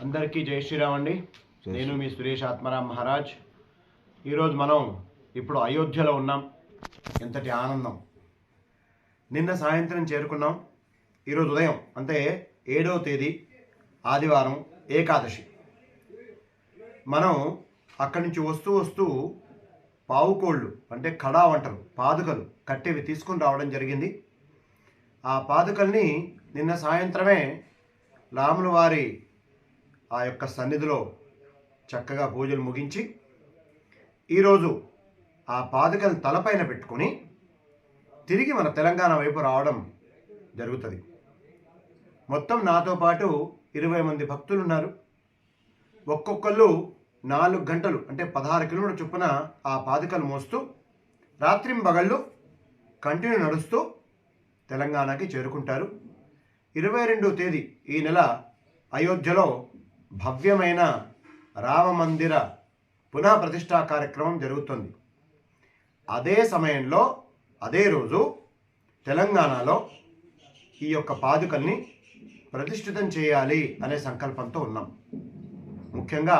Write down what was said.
అందరికీ జై శ్రీరామ్ అండి. నేను మీ సురేష్ ఆత్మరామ్ మహారాజ్. ఈరోజు మనం ఇప్పుడు అయోధ్యలో ఉన్నాం. ఎంతటి ఆనందం. నిన్న సాయంత్రం చేరుకున్నాం. ఈరోజు ఉదయం అంటే ఏడవ తేదీ ఆదివారం ఏకాదశి. మనం అక్కడి నుంచి వస్తూ వస్తూ పావుకోళ్ళు అంటే కడా వంటలు పాదుకలు కట్టేవి తీసుకుని రావడం జరిగింది. ఆ పాదుకల్ని నిన్న సాయంత్రమే రాముల వారి ఆ యొక్క సన్నిధిలో చక్కగా పూజలు ముగించి ఈరోజు ఆ పాదకలు తలపైన పెట్టుకొని తిరిగి మన తెలంగాణ వైపు రావడం జరుగుతుంది. మొత్తం నాతో పాటు ఇరవై మంది భక్తులు ఉన్నారు. ఒక్కొక్కళ్ళు నాలుగు గంటలు అంటే పదహారు కిలోమీటర్ చొప్పున ఆ పాదుకలు మోస్తూ రాత్రింబగళ్ళు కంటిన్యూ నడుస్తూ తెలంగాణకి చేరుకుంటారు. ఇరవై రెండో తేదీ ఈ నెల అయోధ్యలో భవ్యమైన రామ మందిర పునః ప్రతిష్టా కార్యక్రమం జరుగుతుంది. అదే సమయంలో అదే రోజు తెలంగాణలో ఈ యొక్క పాదుకల్ని ప్రతిష్ఠితం చేయాలి అనే సంకల్పంతో ఉన్నాం. ముఖ్యంగా